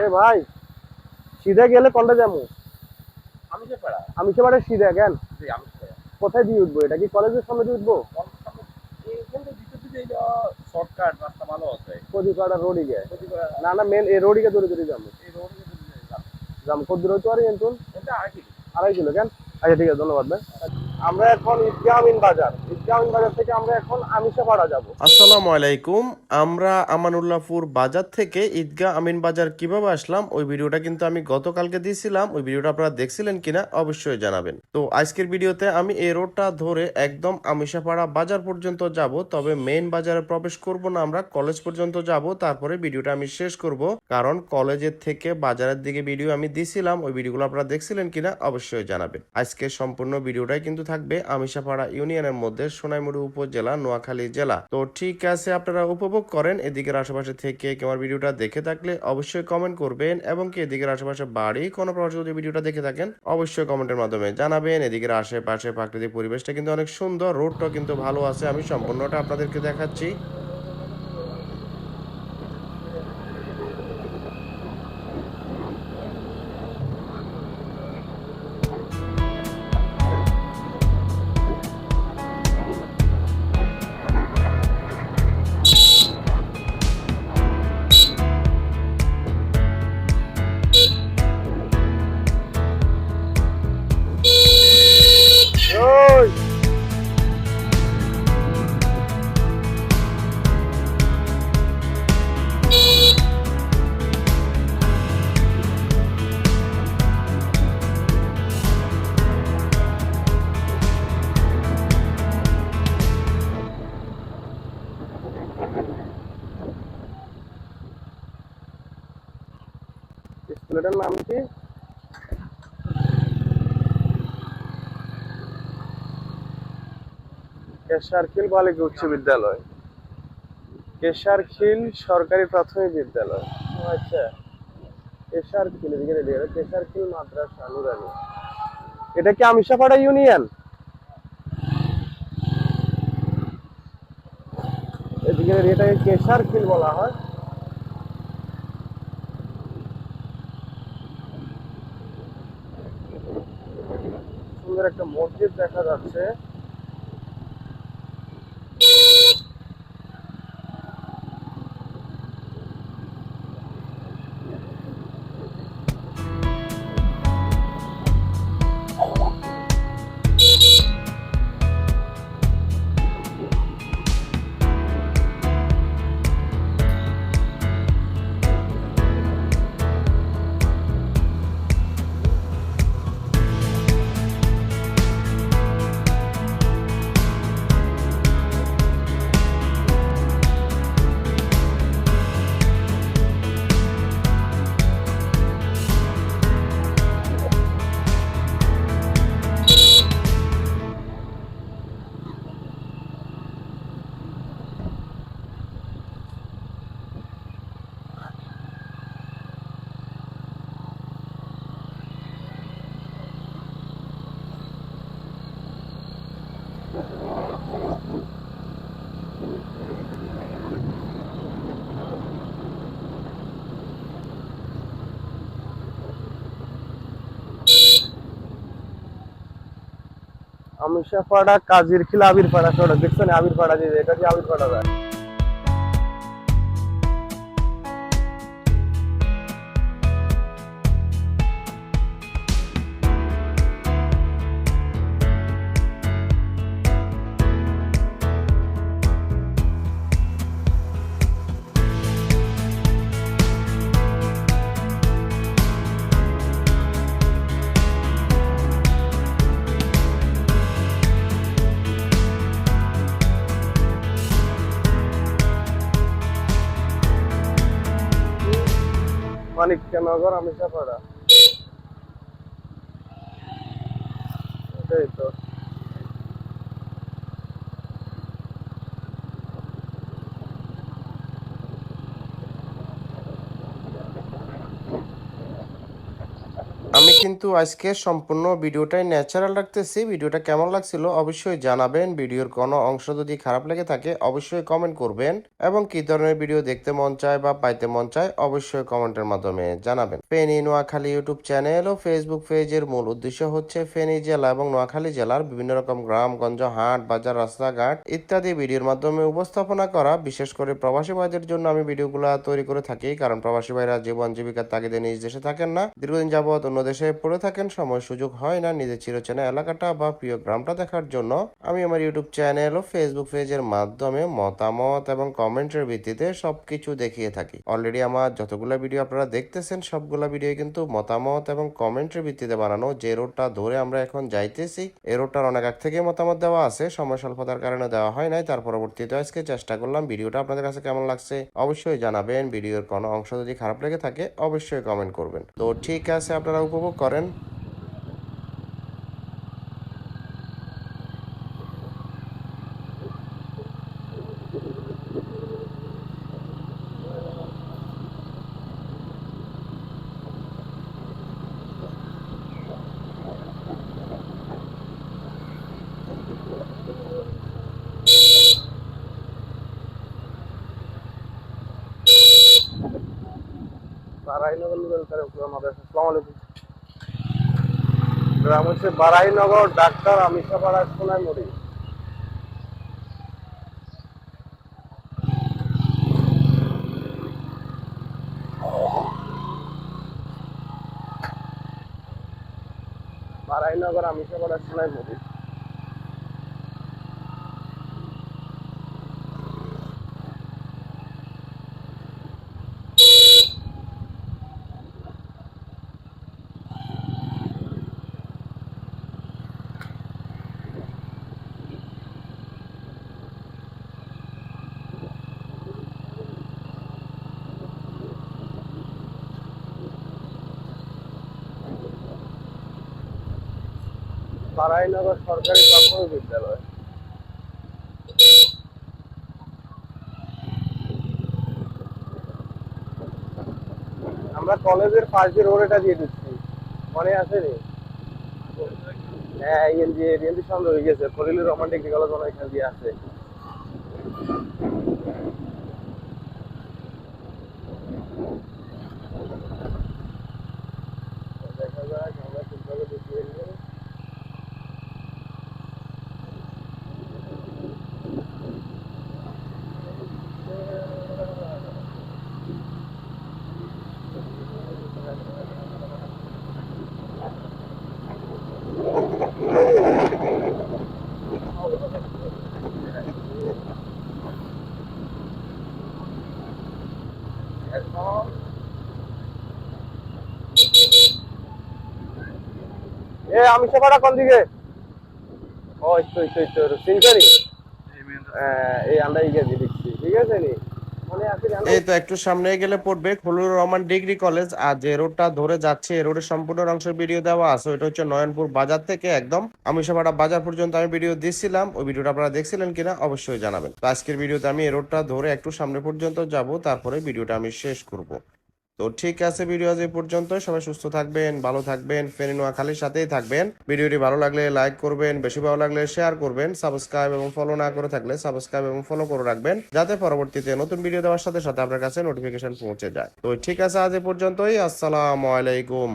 এ ভাই সিধে গেলে কোনটা যাব আমি যে পাড়া? আমি সেবারে সিধে কেন? কোথায় দিয়ে উঠবো এটা? কি কলেজের সামনে দিয়ে উঠবো? শর্টকাট রাস্তা ভালো আছে। প্রতিবার না না মেন এই রোডিকে দূরে দূরে যাব। এই রোড যাব। কত দূর হইতে পারি কিন্তু এটা আগে আড়াই কিলো কেন? আচ্ছা ঠিক আছে ধন্যবাদ ভাই। আমরা এখন ঈদগামিন বাজার। ঈদগামিন বাজার থেকে আমরা এখন আমিষাপাড়া যাব। আসসালামু আলাইকুম। আমরা আমানুল্লাহপুর বাজার থেকে ঈদগাহ আমিন বাজার কীভাবে আসলাম, ওই ভিডিওটা কিন্তু আমি গতকালকে দিয়েছিলাম। ওই ভিডিওটা আপনারা দেখছিলেন কিনা অবশ্যই জানাবেন। তো আজকের ভিডিওতে আমি এই রোডটা ধরে একদম আমিষাপাড়া বাজার পর্যন্ত যাব, তবে মেইন বাজারে প্রবেশ করব না আমরা, কলেজ পর্যন্ত যাব, তারপরে ভিডিওটা আমি শেষ করব। কারণ কলেজের থেকে বাজারের দিকে ভিডিও আমি দিছিলাম, ওই ভিডিওগুলো আপনারা দেখছিলেন কিনা অবশ্যই জানাবেন। আজকে সম্পূর্ণ ভিডিওটাই কিন্তু থাকবে আমিষাপাড়া ইউনিয়নের মধ্যে সোনাইমুড়ি উপজেলা, নোয়াখালী জেলা। তো ঠিক আছে, আপনারা উপভোগ করেন এদিকের আশেপাশে থেকে কেউ আমার ভিডিওটা দেখে থাকলে অবশ্যই কমেন্ট করবেন এবং কি এদিকের আশেপাশে বাড়ি কোনো প্রকার যদি ভিডিওটা দেখে থাকেন, অবশ্যই কমেন্টের মাধ্যমে জানাবেন। এদিকের আশেপাশে প্রাকৃতিক পরিবেশটা কিন্তু অনেক সুন্দর রোডটা কিন্তু ভালো আছে, আমি সম্পূর্ণটা আপনাদেরকে দেখাচ্ছি। স্কুলের নাম কি? কেশারখিল বালিকা উচ্চ বিদ্যালয়। কেশারখিল সরকারি প্রাথমিক বিদ্যালয়। আচ্ছা। কেশারখিল, এদিকে রেডি কেশারখিল মাদ্রাসা, নুরানি। এটা কি আমিষাপাড়া ইউনিয়ন? এদিকে এটাকে কেশারখিল বলা হয়। সুন্দর একটা মসজিদ দেখা যাচ্ছে। আমিষাপাড়া কাজির খিলা আবির পাড়া সড়ক দেখছেন, আবির পাড়া যে এটা কি আবির পাড়া যায়? মানিকনগর আমিষাপাড়া এটাই তো। কিন্তু আজকে সম্পূর্ণ ভিডিওটাই ন্যাচারাল রাখতেছি ভিডিওটা কেমন লাগছিল অবশ্যই জানাবেন। ভিডিওর কোনো অংশ যদি খারাপ লেগে থাকে, অবশ্যই কমেন্ট করবেন। এবং কি ধরনের ভিডিও দেখতে মন চায় বা পাইতে মন চায়, অবশ্যই কমেন্টের মাধ্যমে জানাবেন। ফেনী নোয়াখালী ইউটিউব চ্যানেল ও ফেসবুক পেজের মূল উদ্দেশ্য হচ্ছে ফেনী জেলা এবং নোয়াখালী জেলার বিভিন্ন রকম গ্রামগঞ্জ, হাট, বাজার, রাস্তাঘাট ইত্যাদি ভিডিওর মাধ্যমে উপস্থাপনা করা। বিশেষ করে প্রবাসী ভাইদের জন্য আমি ভিডিওগুলো তৈরি করে থাকি, কারণ প্রবাসী ভাইরা জীবন জীবিকার তাগিদে নিজ দেশে থাকেন না। দীর্ঘদিন যাবৎ অন্য দেশে পড়ে থাকেন, সময় সুযোগ হয় না নিজের চিরচেনা এলাকাটা বা প্রিয় গ্রামটা দেখার জন্য। আমি আমার ইউটিউব চ্যানেল ও ফেসবুক পেজের মাধ্যমে মতামত এবং কমেন্টের ভিত্তিতে সবকিছু দেখিয়ে থাকি। অলরেডি আমার যতগুলো ভিডিও আপনারা দেখতেছেন, সবগুলো ভিডিও কিন্তু মতামত এবং কমেন্টের ভিত্তিতে বানানো। যে রোডটা ধরে আমরা এখন যাইতেছি এই রোডটার অনেক আগ থেকে মতামত দেওয়া আছে, সময় স্বল্পতার কারণে দেওয়া হয় নাই। তার পরবর্তীতে আজকে চেষ্টা করলাম ভিডিওটা আপনাদের কাছে কেমন লাগছে অবশ্যই জানাবেন। ভিডিওর কোনো অংশ যদি খারাপ লেগে থাকে, অবশ্যই কমেন্ট করবেন। তো ঠিক আছে, আপনারা উপভোগ করেন। আমাদের আসসালামু আলাইকুম। গ্রাম হচ্ছে বারাইনগর ডাক্তার আমিষাপাড়া সোনাই মরি বারাইনগর আমিষাপাড়া সোনাই মুড়ি বারাইনগর সরকারি প্রাথমিক বিদ্যালয়। আমরা কলেজের পাশ দিয়ে রোডটা দিয়ে দিচ্ছি। মনে আছে রে? হ্যাঁ সামনে হয়ে গেছে। ফরিলের রোমান্টিক কলেজ মনে দিয়ে আছে। এ আমি সেবাটা কোন দিকে? ও ইতো ইতো ইতো সিনকারি এই আমরা ইগে দিয়ে দিচ্ছি ঠিক আছে নি? এই তো একটু সামনে গেলে পড়বে খলুর রহমান ডিগ্রি কলেজ, আর যে রোডটা ধরে যাচ্ছে, এই রোডের সম্পূর্ণ অংশের ভিডিও দেওয়া আছে। ওইটা হচ্ছে নয়নপুর বাজার থেকে একদম। আমি সবাটা বাজার পর্যন্ত আমি ভিডিও দিচ্ছিলাম ওই ভিডিওটা আপনারা দেখছিলেন কিনা অবশ্যই জানাবেন। তো আজকের ভিডিওতে আমি এই রোডটা ধরে একটু সামনে পর্যন্ত যাব, তারপরে ভিডিওটা আমি শেষ করব। তো ঠিক আছে, ভিডিও আজ এই পর্যন্ত সবাই সুস্থ থাকবেন, ভালো থাকবেন, ফেনী নোয়াখালীর সাথেই থাকবেন। ভিডিওটি ভালো লাগলে লাইক করবেন, বেশি ভালো লাগলে শেয়ার করবেন, সাবস্ক্রাইব এবং ফলো না করে থাকলে সাবস্ক্রাইব এবং ফলো করে রাখবেন, যাতে পরবর্তীতে নতুন ভিডিও দেওয়ার সাথে সাথে আপনার কাছে নোটিফিকেশন পৌঁছে যায়। তো ঠিক আছে, আজ এ পর্যন্তই। আসসালামু আলাইকুম।